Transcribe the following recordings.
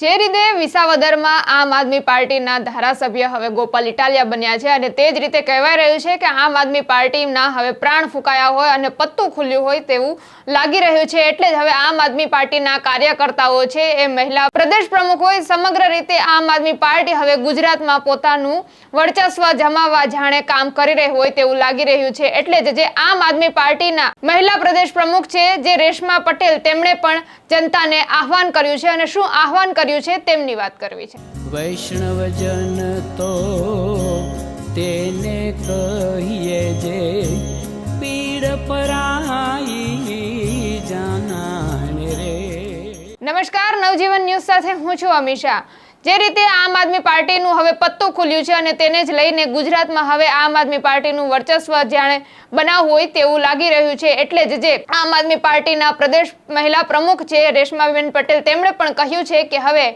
જે રીતે વિસાવદરમાં આમ આદમી પાર્ટીના ધારાસભ્ય હવે ગોપાલ ઇટાલિયા બન્યા છે અને તે જ રીતે કહેવાય રહ્યું છે કે આમ આદમી પાર્ટીના હવે પ્રાણ ફૂંકાયા હોય અને પત્તું ખુલ્યું હોય તેવું લાગી રહ્યું છે. એટલે જ હવે આમ આદમી પાર્ટીના કાર્યકર્તાઓ છે એ મહિલા પ્રદેશ પ્રમુખ હોય સમગ્ર રીતે આમ આદમી પાર્ટી હવે ગુજરાતમાં પોતાનું વર્ચસ્વ જમાવવા જાણે કામ કરી રહ્યું હોય તેવું લાગી રહ્યું છે. એટલે જ જે આમ આદમી પાર્ટીના મહિલા પ્રદેશ પ્રમુખ છે, જે રેશમા પટેલ, તેમણે પણ જનતાને આહવાન કર્યું છે. અને શું આહવાન કર્યું છે તેમની વાત કરવી છે. વૈષ્ણવજન તો તેને કહીએ જે પીડ પરાઈ જાનાને રે. નમસ્કાર નવજીવન ન્યૂઝ સાથે હું છું અમીષા. જે રીતે આમ આદમી પાર્ટીનું હવે પત્તું ખુલ્યું છે અને તેને જ લઈને ગુજરાતમાં હવે આમ આદમી પાર્ટીનું વર્ચસ્વ જાણે બનાવ હોય તેવું લાગી રહ્યું છે. એટલે જ જે આમ આદમી પાર્ટીના પ્રદેશ મહિલા પ્રમુખ છે રેશમાબેન પટેલ, તેમણે પણ કહ્યું છે કે હવે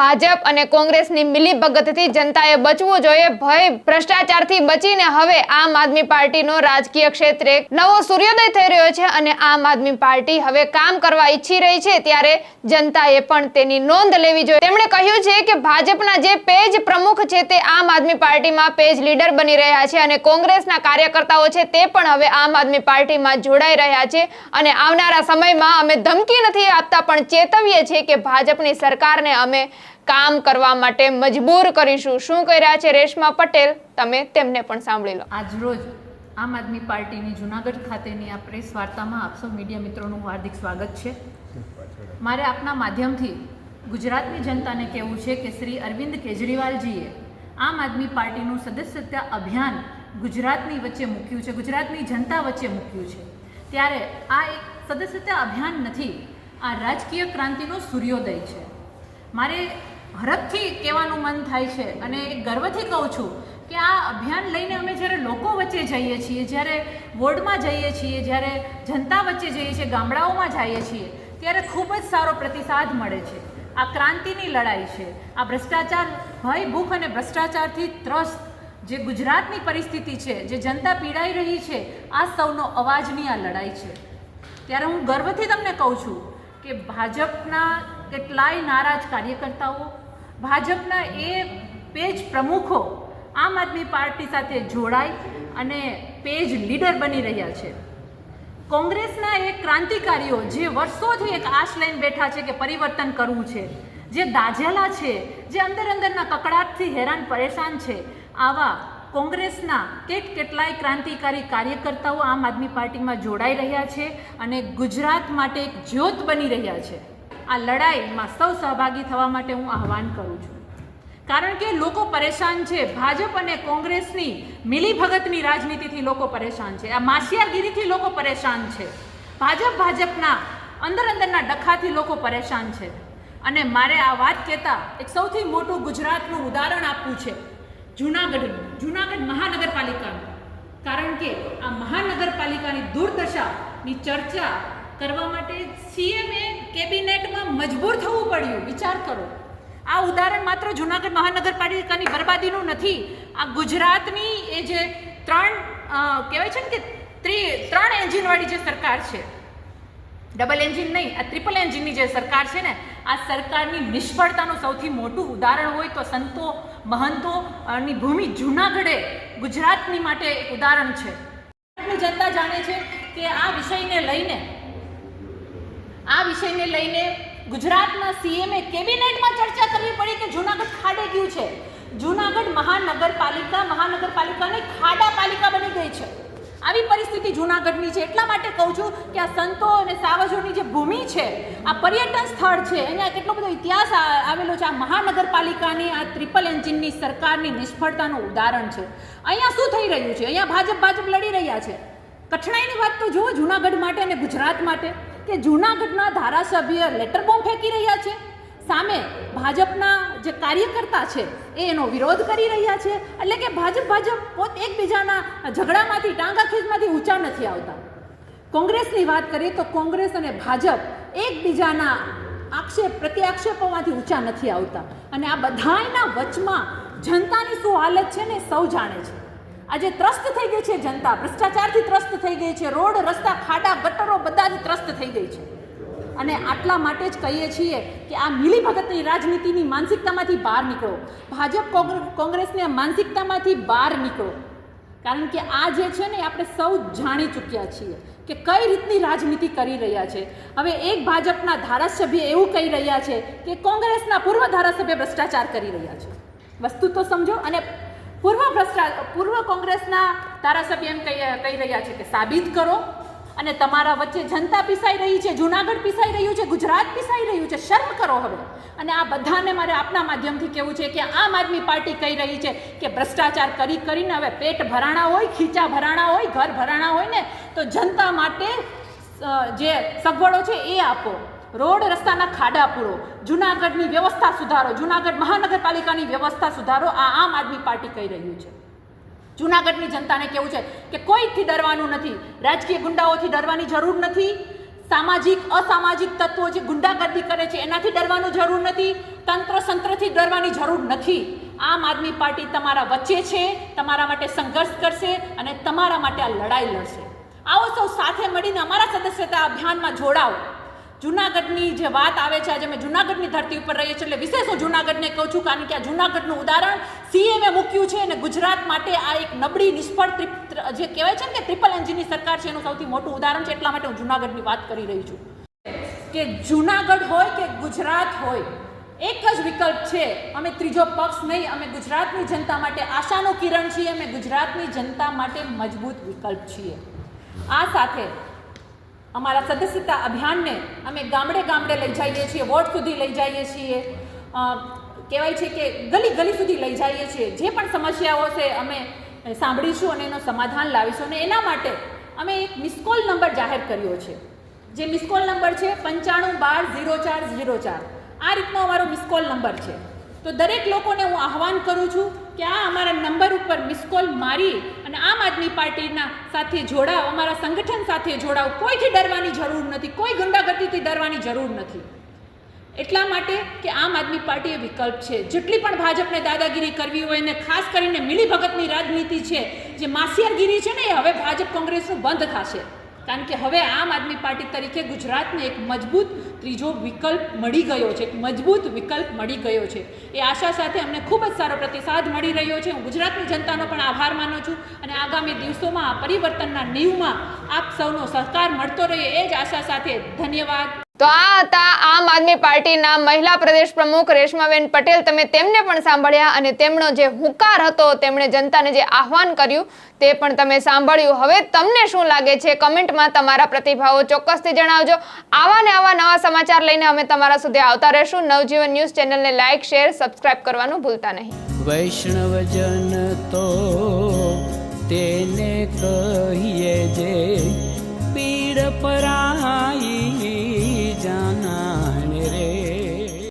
ભાજપ અને કોંગ્રેસની મિલીભગતથી જનતાએ બચવું જોઈએ. ભય ભ્રષ્ટાચારથી બચીને હવે આમ આદમી પાર્ટીનો રાજકીય ક્ષેત્રે નવો સૂર્યોદય થઈ રહ્યો છે અને આમ આદમી પાર્ટી હવે કામ કરવા ઈચ્છી રહી છે ત્યારે જનતાએ પણ તેની નોંધ લેવી જોઈએ. તેમણે કહ્યું છે કે ભાજપના જે પેજ પ્રમુખ છે તે આમ આદમી પાર્ટીમાં પેજ લીડર બની રહ્યા છે અને કોંગ્રેસના કાર્યકર્તાઓ છે તે પણ હવે આમ આદમી પાર્ટીમાં જોડાઈ રહ્યા છે અને આવનારા સમયમાં અમે ધમકી નથી આપતા પણ ચેતવીએ છીએ કે ભાજપની સરકારને અમે કામ કરવા માટે મજબૂર કરીશું. શું કહી રહ્યા છે રેશમા પટેલ? તમે તેમને પણ સાંભળી લો. આજરોજ આમ આદમી પાર્ટીની જુનાગઢ ખાતેની આ પ્રેસ વાર્તામાં આપ મીડિયા મિત્રોનું હાર્દિક સ્વાગત છે. મારે આપના માધ્યમથી ગુજરાતની જનતાને કહેવું છે કે શ્રી અરવિંદ કેજરીવાલજીએ આમ આદમી પાર્ટીનું સદસ્યતા અભિયાન ગુજરાતની વચ્ચે મૂક્યું છે, ગુજરાતની જનતા વચ્ચે મૂક્યું છે. ત્યારે આ એક સદસ્યતા અભિયાન નથી, આ રાજકીય ક્રાંતિનો સૂર્યોદય છે. મારે હરખથી કહેવાનું મન થાય છે અને ગર્વથી કહું છું કે આ અભિયાન લઈને અમે જ્યારે લોકો વચ્ચે જઈએ છીએ, જ્યારે વોર્ડમાં જઈએ છીએ, જ્યારે જનતા વચ્ચે જઈએ છીએ, ગામડાઓમાં જઈએ છીએ, ત્યારે ખૂબ જ સારો પ્રતિસાદ મળે છે. આ ક્રાંતિની લડાઈ છે. આ ભ્રષ્ટાચાર ભય, ભૂખ અને ભ્રષ્ટાચારથી ત્રસ્ત જે ગુજરાતની પરિસ્થિતિ છે, જે જનતા પીડાઈ રહી છે, આ સૌનો અવાજની આ લડાઈ છે. ત્યારે હું ગર્વથી તમને કહું છું કે ભાજપના કેટલાય નારાજ કાર્યકર્તાઓ, ભાજપના એ પેજ પ્રમુખો આમ આદમી પાર્ટી સાથે જોડાય અને પેજ લીડર બની રહ્યા છે. કોંગ્રેસના એ ક્રાંતિકારીઓ જે વર્ષોથી એક આશ લઈને બેઠા છે કે પરિવર્તન કરવું છે, જે દાઝેલા છે, જે અંદર અંદરના કકડાટથી હેરાન પરેશાન છે, આવા કોંગ્રેસના કેટ કેટલાય ક્રાંતિકારી કાર્યકર્તાઓ આમ આદમી પાર્ટીમાં જોડાઈ રહ્યા છે અને ગુજરાત માટે એક જ્યોત બની રહ્યા છે. આ લડાઈમાં સૌ સહભાગી થવા માટે હું આહવાન કરું છું. કારણ કે લોકો પરેશાન છે. ભાજપ અને કોંગ્રેસની મિલીભગતની રાજનીતિથી લોકો પરેશાન છે. આ માસિયાગીરીથી લોકો પરેશાન છે. ભાજપ ભાજપના અંદર અંદરના ડખાથી લોકો પરેશાન છે. અને મારે આ વાત કહેતા એક સૌથી મોટું ગુજરાતનું ઉદાહરણ આપવું છે. જૂનાગઢનું, જૂનાગઢ મહાનગરપાલિકાનું. કારણ કે આ મહાનગરપાલિકાની દુર્દશાની ચર્ચા કરવા માટે સીએમએ કેબિનેટમાં મજબૂર થવું પડ્યું, વિચાર કરો. આ ઉદાહરણ માત્ર જૂનાગઢ મહાનગરપાલિકાની બરબાદીનું નથી, આ ગુજરાતની એ જે ત્રણ કહેવાય છે ને કે ત્રી, ત્રણ એન્જિનવાળી જે સરકાર છે, ડબલ એન્જિન નહીં, આ ટ્રિપલ એન્જિનની જે સરકાર છે ને, આ સરકારની નિષ્ફળતાનું સૌથી મોટું ઉદાહરણ હોય તો સંતો મહંતો ની ભૂમિ જૂનાગઢે ગુજરાતની માટે એક ઉદાહરણ છે. જનતા જાણે છે કે આ વિષયને લઈને આ વિષયને લઈને ગુજરાતના સીએમએ કેબિનેટમાં ચર્ચા કરવી પડી કે જૂનાગઢ ખાડે ગયું છે. જૂનાગઢ મહાનગરપાલિકા, મહાનગરપાલિકાને ખાડા પાલિકા બની ગઈ છે. આવી પરિસ્થિતિ જૂનાગઢની છે. એટલા માટે કહું છું કે આ સંતો અને સાવજોની જે ભૂમિ છે, આ પર્યટન સ્થળ છે અહીંયા કેટલો બધો ઇતિહાસ આવેલો છે. આ મહાનગરપાલિકાની, આ ટ્રિપલ એન્જિનની સરકારની નિષ્ફળતાનું ઉદાહરણ છે. અહીંયા શું થઈ રહ્યું છે? અહીંયા ભાજપ ભાજપ લડી રહ્યા છે. કઠણાઈની વાત તો જુઓ જૂનાગઢ માટે અને ગુજરાત માટે. કે જૂનાગઢના ધારાસભ્ય લેટર બોમ્બ ફેંકી રહ્યા છે? સામે ભાજપના જે કાર્યકર્તા છે, એ એનો વિરોધ કરી રહ્યા છે. એટલે કે ભાજપ ભાજપ પોત એકબીજાના ઝઘડામાંથી, ટાંગાખીચમાંથી ઊંચા નથી આવતા. કોંગ્રેસની વાત કરીએ તો કોંગ્રેસ અને ભાજપ એકબીજાના આક્ષેપ, પ્રત્યાક્ષેપોમાંથી ઊંચા નથી આવતા. અને આ બધાયના વચમાં જનતાની શું હાલત છે ને સૌ જાણે છે. આજે ત્રસ્ત થઈ ગઈ છે જનતા, ભ્રષ્ટાચારથી ત્રસ્ત થઈ ગઈ છે. રોડ, રસ્તા, ખાડા બધાથી ત્રસ્ત થઈ ગઈ છે. અને આટલા માટે જ કહીએ છીએ કે આ મિલીભગતની રાજનીતિની માનસિકતામાંથી બહાર નીકળો. ભાજપ કોંગ્ર- કોંગ્રેસની માનસિકતામાંથી બહાર નીકળો. કારણ કે આ જે છે ને આપણે સૌ જાણી ચૂક્યા છીએ કે કઈ રીતની રાજનીતિ કરી રહ્યા છે. હવે એક ભાજપના ધારાસભ્ય એવું કહી રહ્યા છે કે કોંગ્રેસના પૂર્વ ધારાસભ્ય ભ્રષ્ટાચાર કરી રહ્યા છે. વસ્તુ તો સમજો અને પૂર્વ ભ્રષ્ટા, પૂર્વ કોંગ્રેસના ધારાસભ્ય એમ કહી રહ્યા છે કે સાબિત કરો. અને તમારા વચ્ચે જનતા પીસાઈ રહી છે, જુનાગઢ પીસાઈ રહ્યું છે, ગુજરાત પીસાઈ રહ્યું છે. શર્મ કરો હવે. અને આ બધાને મારે આપના માધ્યમથી કહેવું છે કે આમ આદમી પાર્ટી કહી રહી છે કે ભ્રષ્ટાચાર કરી કરીને હવે પેટ ભરાણા હોય, ખીચા ભરાણા હોય, ઘર ભરાણા હોય ને, તો જનતા માટે જે સગવડો છે એ આપો. રોડ રસ્તાના ખાડા પૂરો. જુનાગઢની વ્યવસ્થા સુધારો. જુનાગઢ મહાનગરપાલિકાની વ્યવસ્થા સુધારો. આ આમ આદમી પાર્ટી કહી રહ્યું છે. જુનાગઢની જનતાને કેવું છે કે કોઈથી ડરવાનું નથી. રાજકીય ગુંડાઓથી ડરવાની જરૂર નથી. સામાજિક, અસામાજિક તત્વો જે ગુંડાગર્દી કરે છે, એનાથી ડરવાનું જરૂર નથી. તંત્ર સંત્રથી ડરવાની જરૂર નથી. આમ આદમી પાર્ટી તમારા વચ્ચે છે, તમારા માટે સંઘર્ષ કરશે અને તમારા માટે આ લડાઈ લડશે. આવો સૌ સાથે મળીને અમારા સદસ્યતા અભિયાનમાં જોડાઓ. જુનાગઢની જે વાત આવે છે, આજે અમે જુનાગઢની ધરતી ઉપર રહીએ છીએ, એટલે વિશેષ હું જુનાગઢને કહું છું, કારણ કે આ જુનાગઢનું ઉદાહરણ સીએમએ મૂક્યું છે અને ગુજરાત માટે આ એક નબળી, નિષ્ફળ જે કહેવાય છે ને કે ટ્રિપલ એન્જિનની સરકાર છે, એનું સૌથી મોટું ઉદાહરણ છે, એટલા માટે હું જુનાગઢની વાત કરી રહી છું. કે જુનાગઢ હોય કે ગુજરાત હોય, એક જ વિકલ્પ છે, અમે ત્રીજો પક્ષ નહીં, અમે ગુજરાતની જનતા માટે આશાનું કિરણ છીએ, અમે ગુજરાતની જનતા માટે મજબૂત વિકલ્પ છીએ. આ સાથે અમારા સદસ્યતા અભિયાનને અમે ગામડે ગામડે લઈ જઈએ છીએ, વોર્ડ સુધી લઈ જઈએ છીએ. કહેવાય છે કે ગલી ગલી સુધી લઈ જઈએ છીએ. જે પણ સમસ્યાઓ છે અમે સાંભળીશું અને એનો સમાધાન લાવીશું. અને એના માટે અમે એક મિસકોલ નંબર જાહેર કર્યો છે. જે મિસકોલ નંબર છે પંચાણું બાર ઝીરો ચાર ઝીરો ચાર. આ રીતનો અમારો મિસકોલ નંબર છે. તો દરેક લોકોને હું આહવાન કરું છું કે આ અમારા નંબર ઉપર મિસકોલ મારી અને આમ આદમી પાર્ટીના સાથે જોડાવ, અમારા સંગઠન સાથે જોડાવ, કોઈથી ડરવાની જરૂર નથી, કોઈ ગુંડાગર્દીથી ડરવાની જરૂર નથી. એટલા માટે કે આમ આદમી પાર્ટી એ વિકલ્પ છે. જેટલી પણ ભાજપને દાદાગીરી કરવી હોય ને ખાસ કરીને મિલીભગતની રાજનીતિ છે, જે માસિયારગીરી છે ને એ હવે ભાજપ કોંગ્રેસનું બંધ થશે. કારણ કે હવે આમ આદમી પાર્ટી તરીકે ગુજરાતને એક મજબૂત ત્રીજો વિકલ્પ મળી ગયો છે, એક મજબૂત વિકલ્પ મળી ગયો છે. એ આશા સાથે અમને ખૂબ જ સારો પ્રતિસાદ મળી રહ્યો છે. હું ગુજરાતની જનતાનો પણ આભાર માનું છું અને આગામી દિવસોમાં આ પરિવર્તનના નીવમાં આપ સૌનો સહકાર મળતો રહે એ જ આશા સાથે ધન્યવાદ. તો આ હતા આમ આદમી પાર્ટીના મહિલા પ્રદેશ પ્રમુખ રેશમાબેન પટેલ. તમે તેમને પણ સાંભળ્યા અને તેમનો જે હુંકાર હતો, તેમણે જનતાને જે આહવાન કર્યું તે પણ તમે સાંભળ્યું. હવે તમને શું લાગે છે? કમેન્ટમાં તમારા પ્રતિભાવો ચોક્કસથી જણાવજો. આવા ને આવા નવા સમાચાર લઈને અમે તમારા સુધી આવતા રહેશું. નવજીવન ન્યૂઝ ચેનલને લાઇક શેર, સબસ્ક્રાઇબ કરવાનું ભૂલતા નહીં. વૈષ્ણવજન તો તેને કહીએ જે પીડ પરા